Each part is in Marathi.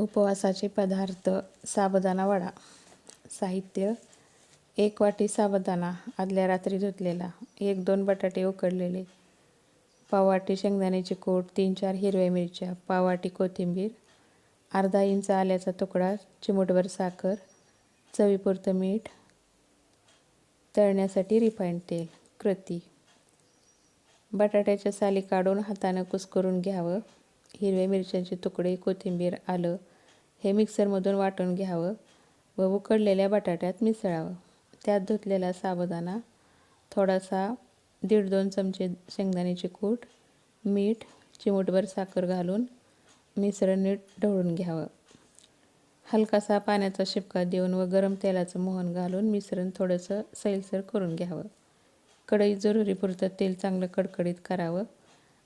उपवासाचे पदार्थ साबुदाणा वडा साहित्य एक वाटी साबुदाणा आदल्या रात्री धुतलेला एक दोन बटाटे उकडलेले पाववाटी शेंगदाण्याची कोट तीन चार हिरव्या मिरच्या पाववाटी कोथिंबीर अर्धा इंच आल्याचा तुकडा चिमूटभर साखर चवीपुरतं मीठ तळण्यासाठी रिफाईंड तेल कृती. बटाट्याच्या साली काढून हातानं कुस्करून घ्यावं. हिरव्या मिरच्यांचे तुकडे कोथिंबीर आलं हे मिक्सरमधून वाटून घ्यावं व उकडलेल्या बटाट्यात मिसळावं. त्यात धुतलेला साबुदाणा थोडासा दीड दोन चमचे शेंगदाण्याची कूट मीठ चिमूटभर साखर घालून मिश्रण नीट ढवळून घ्यावं. हलकासा पाण्याचा शिपका देऊन व गरम तेलाचं मोहन घालून मिश्रण थोडंसं सैलसर करून घ्यावं. कढई जरुरीपुरतं तेल चांगलं कडकडीत करावं.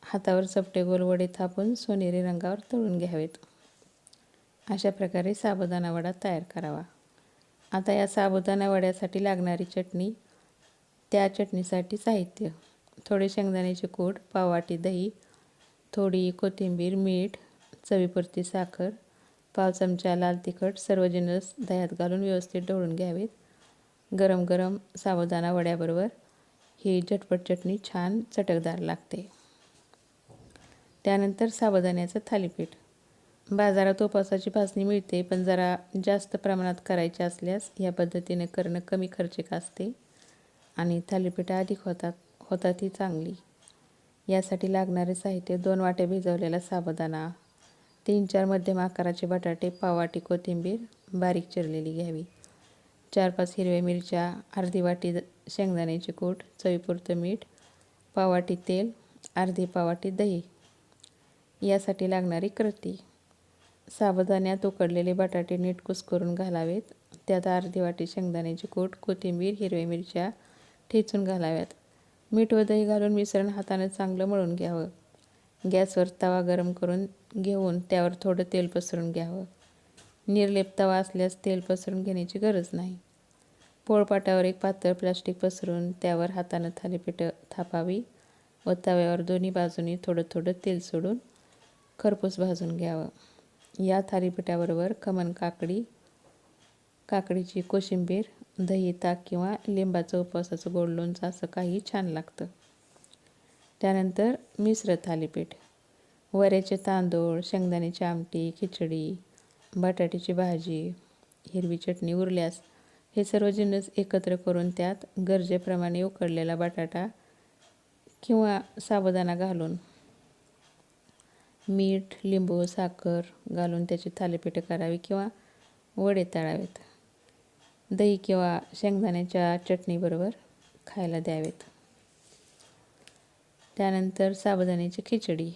हातावर चपटे गोल वडे थापून सोनेरी रंगावर तळून घ्यावेत. अशा प्रकारे साबुदाणा वडा तयार करावा. आता या साबुदाणा वड्यासाठी लागणारी चटणी त्या चटणीसाठी साहित्य थोडे शेंगदाण्याचे कूट पाववाटी दही थोडी कोथिंबीर मीठ चवीपुरती साखर पाव चमचा लाल तिखट सर्व जिन्नस दह्यात घालून व्यवस्थित ढवळून घ्यावेत. गरम गरम साबुदाणा वड्याबरोबर ही झटपट चटणी छान चटकदार लागते. त्यानंतर साबुदाण्याचं थालीपीठ. बाजारात उपवासाची भाजणी मिळते पण जरा जास्त प्रमाणात करायचे असल्यास या पद्धतीने करणं कमी खर्चिक असते आणि थालीपीठं अधिक होतात होतात ही चांगली. यासाठी लागणारे साहित्य दोन वाटे भिजवलेला साबुदाणा तीन चार मध्यम आकाराचे बटाटे पावाटी कोथिंबीर बारीक चिरलेली घ्यावी चार पाच हिरव्या मिरच्या अर्धी वाटी शेंगदाण्याची कूट चवीपुरतं मीठ पावाटी तेल अर्धी पावाटी दही. यासाठी लागणारी कृती. साबुदाण्यात उकडलेले बटाटे नीट कुसकरून घालावेत. त्यात अर्धी वाटी शेंगदाण्याची कूट कोथिंबीर हिरव्या मिरच्या ठेचून घालाव्यात. मीठ व दही घालून मिश्रण हाताने चांगलं मळून घ्यावं. गॅसवर तवा गरम करून घेऊन त्यावर थोडं तेल पसरून घ्यावं. निर्लेप तवा असल्यास तेल पसरून घेण्याची गरज नाही. पोळपाटावर एक पातळ प्लास्टिक पसरून त्यावर हातानं थालीपीठं थापावी व तव्यावर दोन्ही बाजूनी थोडं थोडं तेल सोडून खरपूस भाजून घ्यावं. या थालीपीठाबरोबर खमण काकडी काकडीची कोशिंबीर दही ताक किंवा लिंबाचं उपवासाचं गोड लोणचं असं काही छान लागतं. त्यानंतर मिश्र थालीपीठ. वऱ्याचे तांदूळ शेंगदाण्याची आमटी खिचडी बटाट्याची भाजी हिरवी चटणी उरल्यास हे सर्व जिन्नस एकत्र करून त्यात गरजेप्रमाणे उकडलेला बटाटा किंवा साबुदाणा घालून मीठ लिंबू साखर घालून त्याची थालीपीठं करावी किंवा वडे तळावेत. दही किंवा शेंगदाण्याच्या चटणीबरोबर खायला द्यावेत. त्यानंतर साबुदाण्याची खिचडी.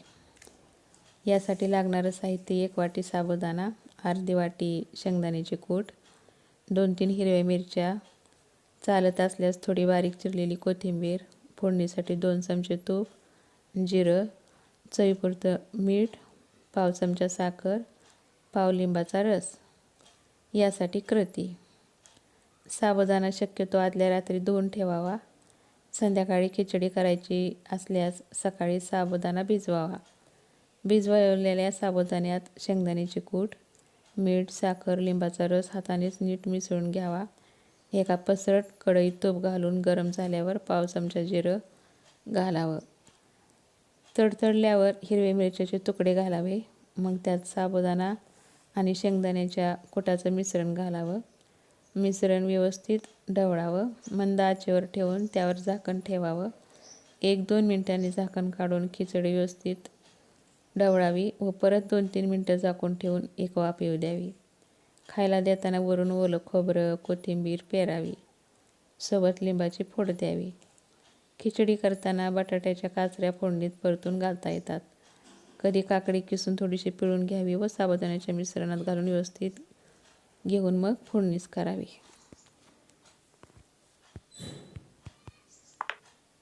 यासाठी लागणारं साहित्य एक वाटी साबुदाणा अर्धी वाटी शेंगदाण्याची कूट दोन तीन हिरव्या मिरच्या चालत असल्यास थोडी बारीक चिरलेली कोथिंबीर फोडणीसाठी दोन चमचे तूप जिरं चवीपुरतं मीठ पाव चमचा साखर पाव लिंबाचा रस यासाठी कृती. साबुदाणा शक्यतो आदल्या रात्री धुवून ठेवावा. संध्याकाळी खिचडी करायची असल्यास सकाळी साबुदाणा भिजवावा. भिजवलेल्या साबुदाण्यात शेंगदाण्याची कूट मीठ साखर लिंबाचा रस हातानेच नीट मिसळून घ्यावा. एका पसरट कढईत तूप घालून गरम झाल्यावर पाव चमचा जिरं घालावं. तडतडल्यावर हिरवे मिरच्याचे तुकडे घालावे. मग त्यात साबुदाणा आणि शेंगदाण्याच्या कुटाचं मिश्रण घालावं. मिश्रण व्यवस्थित ढवळावं. मंद आचेवर ठेवून त्यावर झाकण ठेवावं. एक दोन मिनटांनी झाकण काढून खिचडी व्यवस्थित ढवळावी व परत दोन तीन मिनटं झाकून ठेवून एक वाफ येऊ द्यावी. खायला देताना वरून ओलं खोबरं कोथिंबीर पेरावी. सोबत लिंबाची फोड द्यावी. खिचडी करताना बटाट्याच्या काचऱ्या फोडणीत परतून घालता येतात. कधी काकडी किसून थोडीशी पिळून घ्यावी व साबुदाण्याच्या मिश्रणात घालून व्यवस्थित घेऊन मग फोडणीस करावी.